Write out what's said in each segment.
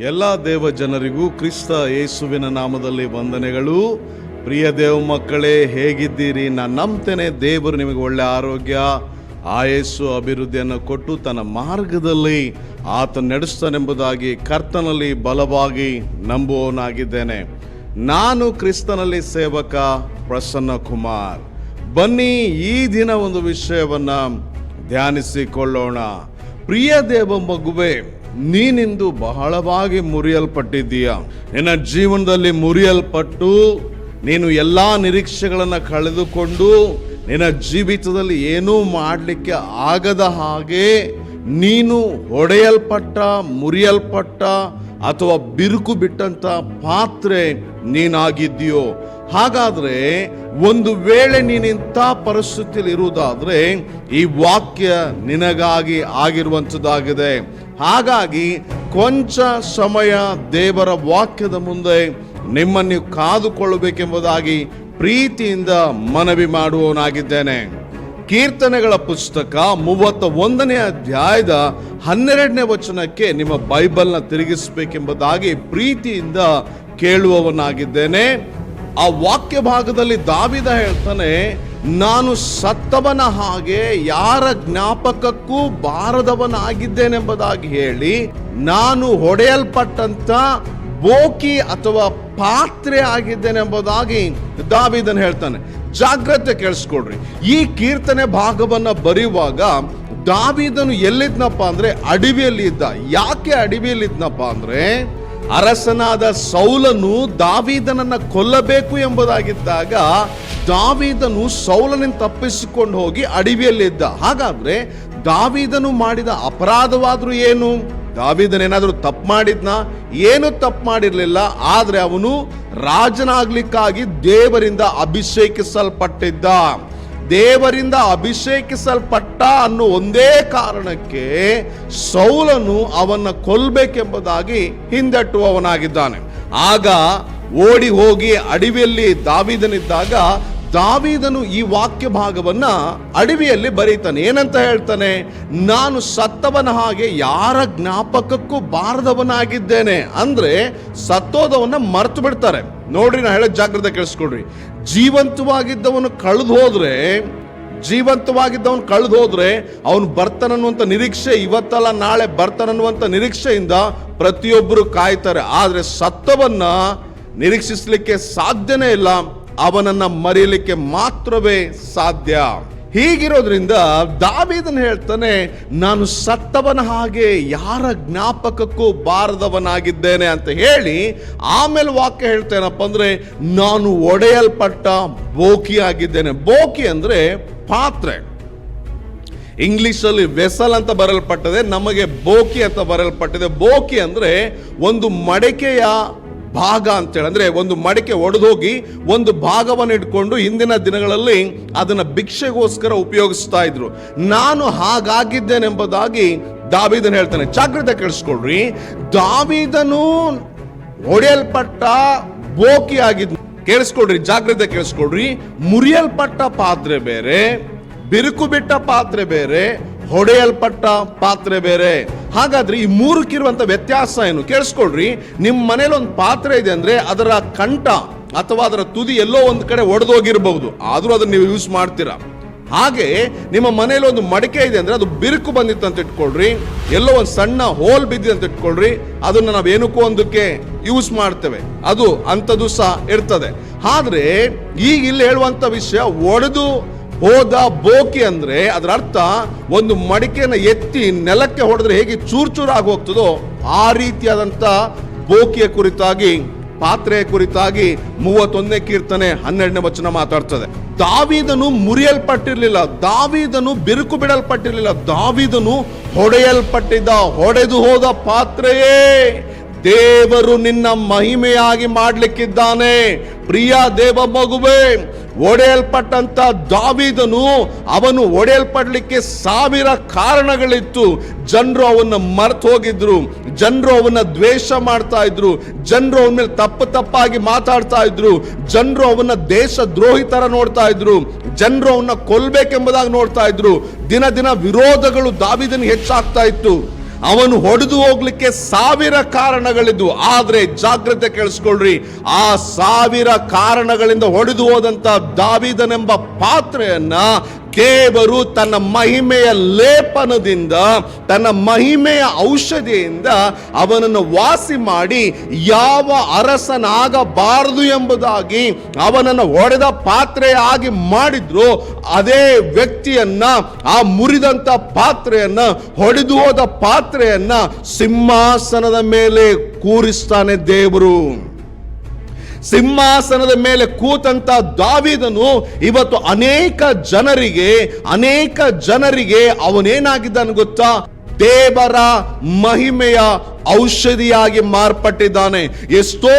ಎಲ್ಲ ದೇವ ಜನರಿಗೂ ಕ್ರಿಸ್ತ ಯೇಸುವಿನ ನಾಮದಲ್ಲಿ ವಂದನೆಗಳು. ಪ್ರಿಯ ದೇವ ಮಕ್ಕಳೇ, ಹೇಗಿದ್ದೀರಿ? ನಾನು ನಂಬ್ತೇನೆ, ದೇವರು ನಿಮಗೆ ಒಳ್ಳೆ ಆರೋಗ್ಯ ಆಯಸ್ಸು ಅಭಿವೃದ್ಧಿಯನ್ನು ಕೊಟ್ಟು ತನ್ನ ಮಾರ್ಗದಲ್ಲಿ ಆತ ನಡೆಸ್ತಾನೆಂಬುದಾಗಿ ಕರ್ತನಲ್ಲಿ ಬಲವಾಗಿ ನಂಬುವವನಾಗಿದ್ದೇನೆ. ನಾನು ಕ್ರಿಸ್ತನಲ್ಲಿ ಸೇವಕ ಪ್ರಸನ್ನ ಕುಮಾರ್. ಬನ್ನಿ ಈ ದಿನ ಒಂದು ವಿಷಯವನ್ನು ಧ್ಯಾನಿಸಿಕೊಳ್ಳೋಣ. ಪ್ರಿಯ ದೇವ ಮಗುವೆ ನೀನಿಂದು ಬಹಳವಾಗಿ ಮುರಿಯಲ್ಪಟ್ಟಿದ್ದೀಯ? ನಿನ್ನ ಜೀವನದಲ್ಲಿ ಮುರಿಯಲ್ಪಟ್ಟು, ನೀನು ಎಲ್ಲ ನಿರೀಕ್ಷೆಗಳನ್ನು ಕಳೆದುಕೊಂಡು, ನಿನ್ನ ಜೀವಿತದಲ್ಲಿ ಏನೂ ಮಾಡಲಿಕ್ಕೆ ಆಗದ ಹಾಗೆ ನೀನು ಹೊಡೆಯಲ್ಪಟ್ಟ, ಮುರಿಯಲ್ಪಟ್ಟ ಅಥವಾ ಬಿರುಕು ಬಿಟ್ಟಂತ ಪಾತ್ರೆ ನೀನಾಗಿದ್ದೀಯೋ? ಹಾಗಾದ್ರೆ ಒಂದು ವೇಳೆ ನೀನಿಂಥ ಪರಿಸ್ಥಿತಿಯಲ್ಲಿ ಇರುವುದಾದ್ರೆ ಈ ವಾಕ್ಯ ನಿನಗಾಗಿ ಆಗಿರುವಂಥದ್ದಾಗಿದೆ. ಹಾಗಾಗಿ ಕೊಂಚ ಸಮಯ ದೇವರ ವಾಕ್ಯದ ಮುಂದೆ ನಿಮ್ಮನ್ನು ಕಾದುಕೊಳ್ಳಬೇಕೆಂಬುದಾಗಿ ಪ್ರೀತಿಯಿಂದ ಮನವಿ ಮಾಡುವವನಾಗಿದ್ದೇನೆ. ಕೀರ್ತನೆಗಳ ಪುಸ್ತಕ ಮೂವತ್ತ ಒಂದನೇ ಅಧ್ಯಾಯದ ಹನ್ನೆರಡನೇ ವಚನಕ್ಕೆ ನಿಮ್ಮ ಬೈಬಲ್ನ ತಿರುಗಿಸಬೇಕೆಂಬುದಾಗಿ ಪ್ರೀತಿಯಿಂದ ಕೇಳುವವನಾಗಿದ್ದೇನೆ. ಆ ವಾಕ್ಯ ಭಾಗದಲ್ಲಿ ದಾವಿದ ಹೇಳ್ತಾನೆ, ನಾನು ಸತ್ತವನ ಹಾಗೆ ಯಾರ ಜ್ಞಾಪಕಕ್ಕೂ ಬಾರದವನಾಗಿದ್ದೇನೆಂಬುದಾಗಿ ಹೇಳಿ, ನಾನು ಹೊಡೆಯಲ್ಪಟ್ಟಂತ ಬೋಕಿ ಅಥವಾ ಪಾತ್ರೆ ಆಗಿದ್ದೇನೆಂಬುದಾಗಿ ದಾವಿದನ್ ಹೇಳ್ತಾನೆ. ಜಾಗ್ರತೆ ಕೇಳಿಸ್ಕೊಡ್ರಿ. ಈ ಕೀರ್ತನೆ ಭಾಗವನ್ನ ಬರೆಯುವಾಗ ದಾವಿದನು ಎಲ್ಲಿದ್ನಪ್ಪ ಅಂದ್ರೆ ಅಡವಿಯಲ್ಲಿ ಇದ್ದ. ಯಾಕೆ ಅಡವಿಯಲ್ಲಿ ಇದ್ನಪ್ಪ ಅಂದ್ರೆ ಅರಸನಾದ ಸೌಲನು ದಾವಿದನನ್ನು ಕೊಲ್ಲಬೇಕು ಎಂಬುದಾಗಿದ್ದಾಗ ದಾವಿದನು ಸೌಲನಿಂದ ತಪ್ಪಿಸಿಕೊಂಡು ಹೋಗಿ ಅಡವಿಯಲ್ಲಿದ್ದ ಹಾಗಾದ್ರೆ ದಾವಿದನು ಮಾಡಿದ ಅಪರಾಧವಾದರೂ ಏನು? ದಾವಿದನೇನಾದ್ರೂ ತಪ್ಪು ಮಾಡಿದ್ನ? ಏನು ತಪ್ಪು ಮಾಡಿರಲಿಲ್ಲ. ಆದರೆ ಅವನು ರಾಜನಾಗ್ಲಿಕ್ಕಾಗಿ ದೇವರಿಂದ ಅಭಿಷೇಕಿಸಲ್ಪಟ್ಟಿದ್ದ. ದೇವರಿಂದ ಅಭಿಷೇಕಿಸಲ್ಪಟ್ಟ ಅನ್ನೋ ಒಂದೇ ಕಾರಣಕ್ಕೆ ಸೌಲನು ಅವನ್ನ ಕೊಲ್ಬೇಕೆಂಬುದಾಗಿ ಹಿಂದಟ್ಟುವವನಾಗಿದ್ದಾನೆ. ಆಗ ಓಡಿ ಹೋಗಿ ಅಡವಿಯಲ್ಲಿ ದಾವಿದನಿದ್ದಾಗ ದಾವಿದನು ಈ ವಾಕ್ಯ ಭಾಗವನ್ನ ಅಡವಿಯಲ್ಲಿ ಬರೀತಾನೆ. ಏನಂತ ಹೇಳ್ತಾನೆ? ನಾನು ಸತ್ತವನ ಹಾಗೆ ಯಾರ ಜ್ಞಾಪಕಕ್ಕೂ ಬಾರದವನಾಗಿದ್ದೇನೆ. ಅಂದ್ರೆ ಸತ್ತೋದವನ್ನ ಮರ್ತು ಬಿಡ್ತಾರೆ. ನೋಡ್ರಿ, ನಾ ಹೇಳೋ ಜಾಗ್ರತೆ ಕೇಳಿಸ್ಕೊಡ್ರಿ. ಜೀವಂತವಾಗಿದ್ದವನು ಕಳೆದು ಹೋದ್ರೆ ಜೀವಂತವಾಗಿದ್ದವನು ಕಳೆದು ಹೋದ್ರೆ ಅವನು ಬರ್ತಾನನ್ನುವಂಥ ನಿರೀಕ್ಷೆ ಇವತ್ತಲ್ಲ, ನಾಳೆ ಬರ್ತಾನನ್ನುವಂಥ ನಿರೀಕ್ಷೆಯಿಂದ ಪ್ರತಿಯೊಬ್ಬರು ಕಾಯ್ತಾರೆ. ಆದರೆ ಸತ್ತವನ್ನ ನಿರೀಕ್ಷಿಸಲಿಕ್ಕೆ ಸಾಧ್ಯನೇ ಇಲ್ಲ. ಅವನನ್ನ ಮರೆಯಲಿಕ್ಕೆ ಮಾತ್ರವೇ ಸಾಧ್ಯ. ಹೀಗಿರೋದ್ರಿಂದ ದಾವಿದನ್ ಹೇಳ್ತಾನೆ, ನಾನು ಸತ್ತವನ ಹಾಗೆ ಯಾರ ಜ್ಞಾಪಕಕ್ಕೂ ಬಾರದವನಾಗಿದ್ದೇನೆ ಅಂತ ಹೇಳಿ ಆಮೇಲೆ ವಾಕ್ಯ ಹೇಳ್ತೇನಪ್ಪ ಅಂದ್ರೆ, ನಾನು ಒಡೆಯಲ್ಪಟ್ಟ ಬೋಕಿ ಆಗಿದ್ದೇನೆ ಬೋಕಿ ಅಂದ್ರೆ ಪಾತ್ರೆ. ಇಂಗ್ಲಿಷಲ್ಲಿ ವೆಸಲ್ ಅಂತ ಬರಲ್ಪಟ್ಟದೆ ನಮಗೆ ಬೋಕಿ ಅಂತ ಬರಲ್ಪಟ್ಟಿದೆ ಬೋಕಿ ಅಂದ್ರೆ ಒಂದು ಮಡಿಕೆಯ ಭಾಗ ಅಂತೇಳಿ. ಅಂದರೆ ಒಂದು ಮಡಿಕೆ ಒಡೆದೋಗಿ ಒಂದು ಭಾಗವನ್ನು ಇಟ್ಕೊಂಡು ಹಿಂದಿನ ದಿನಗಳಲ್ಲಿ ಅದನ್ನು ಭಿಕ್ಷೆಗೋಸ್ಕರ ಉಪಯೋಗಿಸ್ತಾ ಇದ್ರು. ನಾನು ಹಾಗಾಗಿದ್ದೇನೆಂಬುದಾಗಿ ದಾವಿದನ್ ಹೇಳ್ತಾನೆ. ಜಾಗ್ರತೆ ಕೇಳಿಸ್ಕೊಳ್ರಿ. ದಾವಿದನು ಹೊಡೆಯಲ್ಪಟ್ಟ ಬೋಕಿ ಆಗಿದ್ ಕೇಳಿಸ್ಕೊಡ್ರಿ ಜಾಗ್ರತೆ ಕೇಳಿಸ್ಕೊಡ್ರಿ ಮುರಿಯಲ್ಪಟ್ಟ ಪಾತ್ರೆ ಬೇರೆ, ಬಿರುಕು ಬಿಟ್ಟ ಪಾತ್ರೆ ಬೇರೆ ಹೊಡೆಯಲ್ಪಟ್ಟ ಪಾತ್ರೆ ಬೇರೆ. ಹಾಗಾದ್ರೆ ಈ ಮೂರಕ್ಕಿರುವಂತ ವ್ಯತ್ಯಾಸ ಏನು? ಕೇಳಿಸ್ಕೊಳ್ರಿ. ನಿಮ್ಮ ಮನೇಲಿ ಒಂದು ಪಾತ್ರೆ ಇದೆ ಅಂದ್ರೆ ಅದರ ಕಂಠ ಅಥವಾ ಅದರ ತುದಿ ಎಲ್ಲೋ ಒಂದು ಕಡೆ ಒಡೆದೋಗಿರಬಹುದು. ಆದರೂ ಅದನ್ನ ನೀವು ಯೂಸ್ ಮಾಡ್ತೀರಾ. ಹಾಗೆ ನಿಮ್ಮ ಮನೇಲಿ ಒಂದು ಮಡಿಕೆ ಇದೆ ಅಂದ್ರೆ ಅದು ಬಿರುಕು ಬಂದಿತ್ತು ಅಂತ ಇಟ್ಕೊಳ್ರಿ. ಎಲ್ಲೋ ಒಂದು ಸಣ್ಣ ಹೋಲ್ ಬಿದ್ದಿದೆ ಅಂತ ಇಟ್ಕೊಳ್ರಿ. ಅದನ್ನ ನಾವು ಏನಕ್ಕೂ ಒಂದಕ್ಕೆ ಯೂಸ್ ಮಾಡ್ತೇವೆ. ಅದು ಅಂಥದ್ದು ಸಹ ಇರ್ತದೆ. ಆದ್ರೆ ಈಗ ಇಲ್ಲಿ ಹೇಳುವಂತ ವಿಷಯ, ಒಡೆದು ಹೋದ ಬೋಕಿ ಅಂದ್ರೆ ಅದರ ಅರ್ಥ ಒಂದು ಮಡಿಕೆನ ಎತ್ತಿ ನೆಲಕ್ಕೆ ಹೊಡೆದ್ರೆ ಹೇಗೆ ಚೂರ್ ಚೂರಾಗಿ ಹೋಗ್ತದೋ ಆ ರೀತಿಯಾದಂತ ಬೋಕಿಯ ಕುರಿತಾಗಿ, ಪಾತ್ರೆಯ ಕುರಿತಾಗಿ ಮೂವತ್ತೊಂದನೇ ಕೀರ್ತನೆ ಹನ್ನೆರಡನೇ ವಚನ ಮಾತಾಡ್ತದೆ. ದಾವಿದನು ಮುರಿಯಲ್ಪಟ್ಟಿರಲಿಲ್ಲ, ದಾವಿದನು ಬಿರುಕು ಬಿಡಲ್ಪಟ್ಟಿರಲಿಲ್ಲ, ದಾವಿದನು ಹೊಡೆಯಲ್ಪಟ್ಟಿದ್ದ, ಹೊಡೆದು ಹೋದ ಪಾತ್ರೆಯೇ ದೇವರು ನಿನ್ನ ಮಹಿಮೆಯಾಗಿ ಮಾಡ್ಲಿಕ್ಕಿದ್ದಾನೆ. ಪ್ರಿಯ ದೇವ ಮಗುವೆ ಒಡೆಯಲ್ಪಟ್ಟಂತ ದಾವಿದನು ಅವನು ಒಡೆಯಲ್ಪಡಲಿಕ್ಕೆ ಸಾವಿರ ಕಾರಣಗಳಿತ್ತು. ಜನರು ಅವನ್ನ ಮರೆತು ಹೋಗಿದ್ರು. ಜನರು ಅವನ್ನ ದ್ವೇಷ ಮಾಡ್ತಾ ಇದ್ರು. ಜನರು ಅವನ ಮೇಲೆ ತಪ್ಪು ತಪ್ಪಾಗಿ ಮಾತಾಡ್ತಾ ಇದ್ರು. ಜನರು ಅವನ್ನ ದೇಶ ದ್ರೋಹಿ ತರ ನೋಡ್ತಾ ಇದ್ರು. ಜನರು ಅವನ್ನ ಕೊಲ್ಬೇಕೆಂಬುದಾಗಿ ನೋಡ್ತಾ ಇದ್ರು. ದಿನ ದಿನ ವಿರೋಧಗಳು ದಾವಿದನಿಗೆ ಹೆಚ್ಚಾಗ್ತಾ ಇತ್ತು. ಅವನು ಹೊಡೆದು ಹೋಗ್ಲಿಕ್ಕೆ ಸಾವಿರ ಕಾರಣಗಳಿದ್ವು. ಆದ್ರೆ ಜಾಗ್ರತೆ ಕೇಳಿಸ್ಕೊಳ್ರಿ. ಆ ಸಾವಿರ ಕಾರಣಗಳಿಂದ ಹೊಡೆದು ಹೋದಂತ ದಾವಿದನೆಂಬ ಪಾತ್ರೆಯನ್ನ ದೇವರು ತನ್ನ ಮಹಿಮೆಯ ಲೇಪನದಿಂದ, ತನ್ನ ಮಹಿಮೆಯ ಔಷಧಿಯಿಂದ ಅವನನ್ನು ವಾಸಿ ಮಾಡಿ ಯಾವ ಅರಸನಾಗಬಾರದು ಎಂಬುದಾಗಿ ಅವನನ್ನು ಹೊಡೆದ ಪಾತ್ರೆಯಾಗಿ ಮಾಡಿದ್ರು, ಅದೇ ವ್ಯಕ್ತಿಯನ್ನ, ಆ ಮುರಿದಂತ ಪಾತ್ರೆಯನ್ನ, ಹೊಡೆದು ಹೋದ ಪಾತ್ರೆಯನ್ನ ಸಿಂಹಾಸನದ ಮೇಲೆ ಕೂರಿಸ್ತಾನೆ ದೇವರು. ಸಿಂಹಾಸನದ ಮೇಲೆ ಕೂತಂತ ದಾವಿದನು ಇವತ್ತು ಅನೇಕ ಜನರಿಗೆ ಅನೇಕ ಜನರಿಗೆ ಅವನೇನಾಗಿದ್ದಾನೆ ಗೊತ್ತಾ? ದೇವರ ಮಹಿಮೆಯ ಔಷಧಿಯಾಗಿ ಮಾರ್ಪಟ್ಟಿದ್ದಾನೆ. ಎಷ್ಟೋ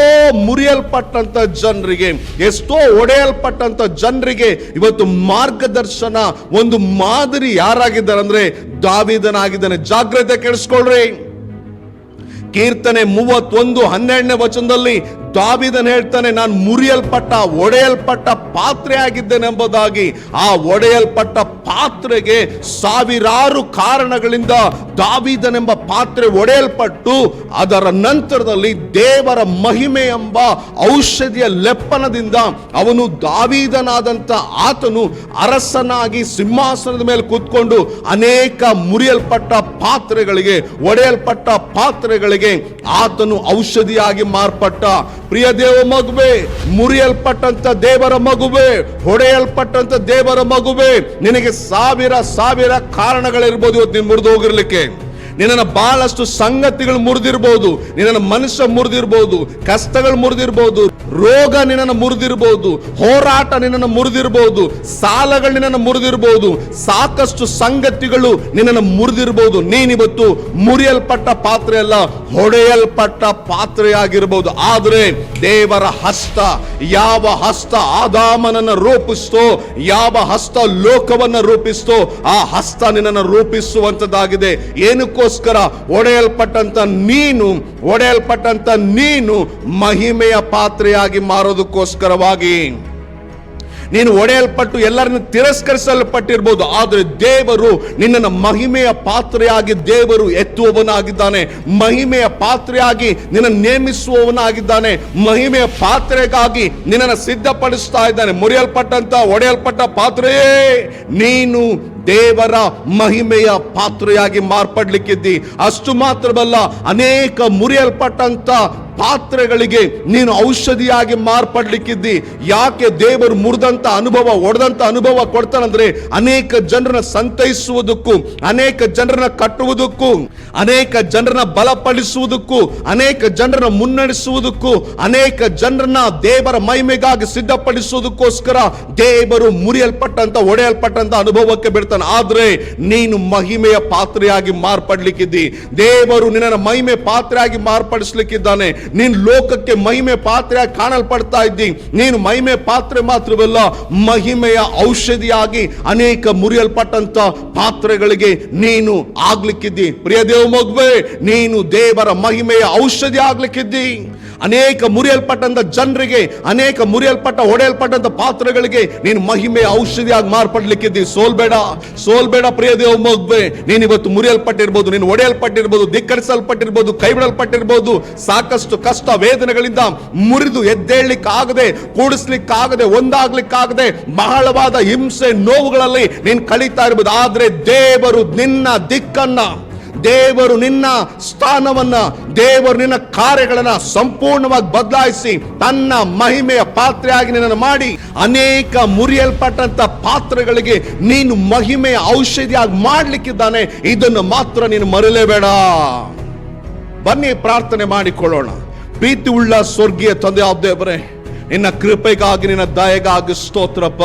ಮುರಿಯಲ್ಪಟ್ಟಂತ ಜನರಿಗೆ, ಎಷ್ಟೋ ಒಡೆಯಲ್ಪಟ್ಟಂತ ಜನರಿಗೆ ಇವತ್ತು ಮಾರ್ಗದರ್ಶನ, ಒಂದು ಮಾದರಿ ಯಾರಾಗಿದ್ದಾರೆ ಅಂದ್ರೆ ದಾವಿದನಾಗಿದ್ದಾನೆ. ಜಾಗ್ರತೆ ಕೆಡಿಸ್ಕೊಳ್ರಿ ಕೀರ್ತನೆ ಮೂವತ್ತೊಂದು ಹನ್ನೆರಡನೇ ವಚನದಲ್ಲಿ ದಾವಿದನ್ ಹೇಳ್ತಾನೆ, ನಾನು ಮುರಿಯಲ್ಪಟ್ಟ, ಒಡೆಯಲ್ಪಟ್ಟ ಪಾತ್ರೆ ಆಗಿದ್ದೇನೆ ಎಂಬುದಾಗಿ ಆ ಒಡೆಯಲ್ಪಟ್ಟ ಪಾತ್ರೆಗೆ ಸಾವಿರಾರು ಕಾರಣಗಳಿಂದ ದಾವಿದನೆಂಬ ಪಾತ್ರೆ ಒಡೆಯಲ್ಪಟ್ಟು, ಅದರ ನಂತರದಲ್ಲಿ ದೇವರ ಮಹಿಮೆ ಎಂಬ ಔಷಧಿಯ ಲೆಪ್ಪನದಿಂದ ಅವನು ದಾವಿದನಾದಂತ ಆತನು ಅರಸನಾಗಿ ಸಿಂಹಾಸನದ ಮೇಲೆ ಕೂತ್ಕೊಂಡು ಅನೇಕ ಮುರಿಯಲ್ಪಟ್ಟ ಪಾತ್ರೆಗಳಿಗೆ, ಒಡೆಯಲ್ಪಟ್ಟ ಪಾತ್ರೆಗಳಿಗೆ ಆತನು ಔಷಧಿಯಾಗಿ ಮಾರ್ಪಟ್ಟ. ಪ್ರಿಯ ದೇವ ಮಗುವೆ, ಮುರಿಯಲ್ಪಟ್ಟಂತ ದೇವರ ಮಗುವೆ, ಹೊಡೆಯಲ್ಪಟ್ಟಂತ ದೇವರ ಮಗುವೆ, ನಿನಗೆ ಸಾವಿರ ಸಾವಿರ ಕಾರಣಗಳಿರ್ಬೋದು ಇವತ್ತು ನೀನು ಮುರಿದು ಹೋಗಿರ್ಲಿಕ್ಕೆ. ನಿನ್ನ ಬಹಳಷ್ಟು ಸಂಗತಿಗಳು ಮುರಿದಿರ್ಬೋದು ನಿನ್ನ ಮನುಷ್ಯ ಮುರಿದಿರ್ಬೋದು, ಕಷ್ಟಗಳು ಮುರಿದಿರ್ಬೋದು, ರೋಗ ನಿನ್ನನ್ನು ಮುರಿದಿರ್ಬೋದು, ಹೋರಾಟ ನಿನ್ನನ್ನು ಮುರಿದಿರ್ಬೋದು, ಸಾಲಗಳು ನಿನ್ನನ್ನು ಮುರಿದಿರ್ಬೋದು, ಸಾಕಷ್ಟು ಸಂಗತಿಗಳು ನಿನ್ನನ್ನು ಮುರಿದಿರ್ಬೋದು. ನೀನಿವತ್ತು ಮುರಿಯಲ್ಪಟ್ಟ ಪಾತ್ರೆ ಅಲ್ಲ ಹೊಡೆಯಲ್ಪಟ್ಟ ಪಾತ್ರೆಯಾಗಿರ್ಬೋದು. ಆದರೆ ದೇವರ ಹಸ್ತ, ಯಾವ ಹಸ್ತ ಆದಾಮನನ್ನು ರೂಪಿಸ್ತೋ, ಯಾವ ಹಸ್ತ ಲೋಕವನ್ನ ರೂಪಿಸ್ತೋ, ಆ ಹಸ್ತ ನಿನ್ನನ್ನು ರೂಪಿಸುವಂತದ್ದಾಗಿದೆ. ಏನಕ್ಕೋಸ್ಕರ ಒಡೆಯಲ್ಪಟ್ಟಂತ ನೀನು ಒಡೆಯಲ್ಪಟ್ಟಂತ ನೀನು ಮಹಿಮೆಯ ಪಾತ್ರೆಯಾಗಿ ಮಾರೋದಕ್ಕೋಸ್ಕರವಾಗಿ. ನೀನು ಒಡೆಯಲ್ಪಟ್ಟು ಎಲ್ಲರನ್ನು ತಿರಸ್ಕರಿಸಲ್ಪಟ್ಟಿರ್ಬೋದು, ಆದರೆ ದೇವರು ನಿನ್ನನ್ನು ಮಹಿಮೆಯ ಪಾತ್ರೆಯಾಗಿ ದೇವರು ಎತ್ತುವವನಾಗಿದ್ದಾನೆ. ಮಹಿಮೆಯ ಪಾತ್ರೆಯಾಗಿ ನಿನ್ನ ನೇಮಿಸುವವನಾಗಿದ್ದಾನೆ. ಮಹಿಮೆಯ ಪಾತ್ರೆಗಾಗಿ ನಿನ್ನನ್ನು ಸಿದ್ಧಪಡಿಸ್ತಾ ಇದ್ದಾನೆ. ಮುರಿಯಲ್ಪಟ್ಟಂತ, ಒಡೆಯಲ್ಪಟ್ಟ ಪಾತ್ರೆಯೇ ನೀನು. ದೇವರ ಮಹಿಮೆಯ ಪಾತ್ರೆಯಾಗಿ ಮಾರ್ಪಡ್ಲಿಕ್ಕಿದ್ದಿ. ಅಷ್ಟು ಮಾತ್ರವಲ್ಲ, ಅನೇಕ ಮುರಿಯಲ್ಪಟ್ಟಂತ ಪಾತ್ರೆಗಳಿಗೆ ನೀನು ಔಷಧಿಯಾಗಿ ಮಾರ್ಪಡ್ಲಿಕ್ಕಿದ್ದಿ. ಯಾಕೆ ದೇವರು ಮುರಿದಂತ ಅನುಭವ ಒಡೆದಂತ ಅನುಭವ ಕೊಡ್ತಾನಂದ್ರೆ ಅನೇಕ ಜನರನ್ನ ಸಂತೈಸುವುದಕ್ಕೂ, ಅನೇಕ ಜನರನ್ನ ಕಟ್ಟುವುದಕ್ಕೂ, ಅನೇಕ ಜನರನ್ನ ಬಲಪಡಿಸುವುದಕ್ಕೂ, ಅನೇಕ ಜನರನ್ನ ಮುನ್ನಡೆಸುವುದಕ್ಕೂ, ಅನೇಕ ಜನರನ್ನ ದೇವರ ಮಹಿಮೆಗಾಗಿ ಸಿದ್ಧಪಡಿಸುವುದಕ್ಕೋಸ್ಕರ ದೇವರು ಮುರಿಯಲ್ಪಟ್ಟಂತ ಒಡೆಯಲ್ಪಟ್ಟಂತ ಅನುಭವಕ್ಕೆ ಬಿಡ್ತಾನೆ. ಆದ್ರೆ ನೀನು ಮಹಿಮೆಯ ಪಾತ್ರೆಯಾಗಿ ಮಾರ್ಪಡ್ಲಿಕ್ಕಿದ್ದಿ. ದೇವರು ನಿನ್ನ ಮಹಿಮೆ ಪಾತ್ರೆಯಾಗಿ ಮಾರ್ಪಡಿಸ್ಲಿಕ್ಕಿದ್ದಾನೆ. ನೀನು ಲೋಕಕ್ಕೆ ಮಹಿಮೆ ಪಾತ್ರೆಯಾಗಿ ಕಾಣಲ್ಪಡ್ತಾ ಇದ್ದಿ. ನೀನು ಮಹಿಮೆ ಪಾತ್ರೆ ಮಾತ್ರವಲ್ಲ, ಮಹಿಮೆಯ ಔಷಧಿಯಾಗಿ ಅನೇಕ ಮುರಿಯಲ್ಪಟ್ಟಂತ ಪಾತ್ರೆಗಳಿಗೆ ನೀನು ಆಗ್ಲಿಕ್ಕಿದ್ದಿ. ಪ್ರಿಯ ದೇವ ಮಗುವೆ, ನೀನು ದೇವರ ಮಹಿಮೆಯ ಔಷಧಿ ಆಗ್ಲಿಕ್ಕಿದ್ದಿ. ಅನೇಕ ಮುರಿಯಲ್ಪಟ್ಟಂತ ಜನರಿಗೆ, ಅನೇಕ ಮುರಿಯಲ್ಪಟ್ಟ, ಹೊಡೆಯಲ್ಪಟ್ಟಂತ ಪಾತ್ರೆಗಳಿಗೆ ನೀನು ಮಹಿಮೆಯ ಔಷಧಿಯಾಗಿ ಮಾರ್ಪಡ್ಲಿಕ್ಕಿದ್ದಿ. ಸೋಲ್ಬೇಡ. ಸೋಲ್ಬೇಡ ಪ್ರಿಯ ದೇವ ಮಗುವೆ, ನೀನು ಇವತ್ತು ಮುರಿಯಲ್ಪಟ್ಟಿರ್ಬೋದು, ನೀನು ಒಡೆಯಲ್ಪಟ್ಟಿರ್ಬೋದು, ಧಿಕ್ಕರಿಸಲ್ಪಟ್ಟಿರ್ಬೋದು, ಕೈಬಿಡಲ್ಪಟ್ಟಿರ್ಬೋದು, ಸಾಕಷ್ಟು ಕಷ್ಟ ವೇದನೆಗಳಿಂದ ಮುರಿದು ಎದ್ದೇಳಲಿಕ್ಕಾಗದೆ, ಕೂಡಿಸ್ಲಿಕ್ಕಾಗದೆ, ಒಂದಾಗ್ಲಿಕ್ಕಾಗದೆ, ಬಹಳವಾದ ಹಿಂಸೆ ನೋವುಗಳಲ್ಲಿ ನೀನು ಕಳೀತಾ ಇರ್ಬೋದು. ಆದರೆ ದೇವರು ನಿನ್ನ ದಿಕ್ಕನ್ನ ದೇವರು ನಿನ್ನ ಸ್ಥಾನವನ್ನ, ದೇವರು ನಿನ್ನ ಕಾರ್ಯಗಳನ್ನ ಸಂಪೂರ್ಣವಾಗಿ ಬದಲಾಯಿಸಿ ತನ್ನ ಮಹಿಮೆಯ ಪಾತ್ರೆಯಾಗಿ ನಿನ್ನನ್ನು ಮಾಡಿ, ಅನೇಕ ಮುರಿಯಲ್ಪಟ್ಟಂತ ಪಾತ್ರೆಗಳಿಗೆ ನೀನು ಮಹಿಮೆಯ ಔಷಧಿಯಾಗಿ ಮಾಡ್ಲಿಕ್ಕಿದ್ದಾನೆ, ಇದನ್ನು ಮಾತ್ರ ನೀನು ಮರಲೇಬೇಡ ಬನ್ನಿ ಪ್ರಾರ್ಥನೆ ಮಾಡಿಕೊಳ್ಳೋಣ. ಪ್ರೀತಿ ಉಳ್ಳ ಸ್ವರ್ಗೀಯ ತಂದೆ ದೇವರೇ ನಿನ್ನ ಕೃಪೆಗಾಗಿ, ನಿನ್ನ ದಯೆಗಾಗಿ ಸ್ತೋತ್ರಪ್ಪ.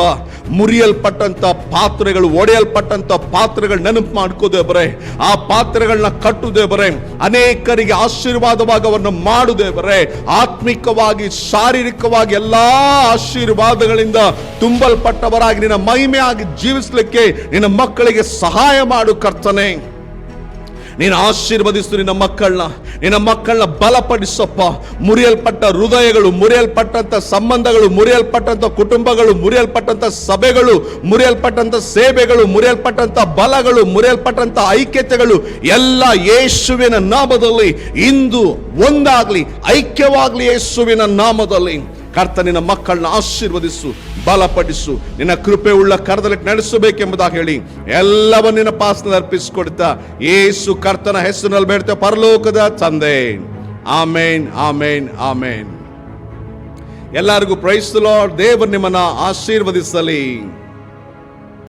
ಮುರಿಯಲ್ಪಟ್ಟಂತ ಪಾತ್ರೆಗಳು, ಒಡೆಯಲ್ಪಟ್ಟಂತ ಪಾತ್ರೆಗಳು ನೆನಪು ಮಾಡ್ಕೋದೆ ಬರೇ ಆ ಪಾತ್ರೆಗಳನ್ನ ಕಟ್ಟುದೇ ಬರೇ ಅನೇಕರಿಗೆ ಆಶೀರ್ವಾದವಾಗವನ್ನು ಮಾಡುದೇ ಬರೇ ಆತ್ಮಿಕವಾಗಿ, ಶಾರೀರಿಕವಾಗಿ ಎಲ್ಲಾ ಆಶೀರ್ವಾದಗಳಿಂದ ತುಂಬಲ್ಪಟ್ಟವರಾಗಿ, ನಿನ್ನ ಮಹಿಮೆಯಾಗಿ ಜೀವಿಸಲಿಕ್ಕೆ ನಿನ್ನ ಮಕ್ಕಳಿಗೆ ಸಹಾಯ ಮಾಡು ಕರ್ತನೆ. ನೀನು ಆಶೀರ್ವದಿಸು ನಿನ್ನ ಮಕ್ಕಳನ್ನ. ನಿನ್ನ ಮಕ್ಕಳನ್ನ ಬಲಪಡಿಸಪ್ಪ. ಮುರಿಯಲ್ಪಟ್ಟ ಹೃದಯಗಳು ಮುರಿಯಲ್ಪಟ್ಟಂಥ ಸಂಬಂಧಗಳು ಮುರಿಯಲ್ಪಟ್ಟಂಥ ಕುಟುಂಬಗಳು ಮುರಿಯಲ್ಪಟ್ಟಂಥ ಸಭೆಗಳು ಮುರಿಯಲ್ಪಟ್ಟಂಥ ಸೇವೆಗಳು ಮುರಿಯಲ್ಪಟ್ಟಂಥ ಬಲಗಳು ಮುರಿಯಲ್ಪಟ್ಟಂಥ ಐಕ್ಯತೆಗಳು, ಎಲ್ಲ ಯೇಸುವಿನ ನಾಮದಲ್ಲಿ, ಇಂದು ಒಂದಾಗ್ಲಿ, ಐಕ್ಯವಾಗಲಿ ಯೇಸುವಿನ ನಾಮದಲ್ಲಿ. ಕರ್ತನಿನ ಮಕ್ಕಳನ್ನ ಆಶೀರ್ವದಿಸು, ಬಲಪಡಿಸು. ನಿನ್ನ ಕೃಪೆ ಉಳ್ಳ ಕರದಲ್ಲಿ ನಡೆಸಬೇಕೆಂಬುದಾಗಿ ಹೇಳಿ ಎಲ್ಲವನ್ನ ನಿನ್ನ ಪಾಸನಲ್ಲಿ ಅರ್ಪಿಸಿಕೊಡ್ತಾ ಏಸು ಕರ್ತನ ಹೆಸರಿನಲ್ಲಿ ಬೇಡ್ತೇವೆ ಪರಲೋಕದ ತಂದೆ. ಆಮೇನ್ ಆಮೇನ್ ಆಮೇನ್. ಎಲ್ಲರಿಗೂ ಪ್ರೈಸ್ ಲಾರ್ಡ್, ದೇವರು ನಿಮ್ಮನ್ನ ಆಶೀರ್ವದಿಸಲಿ.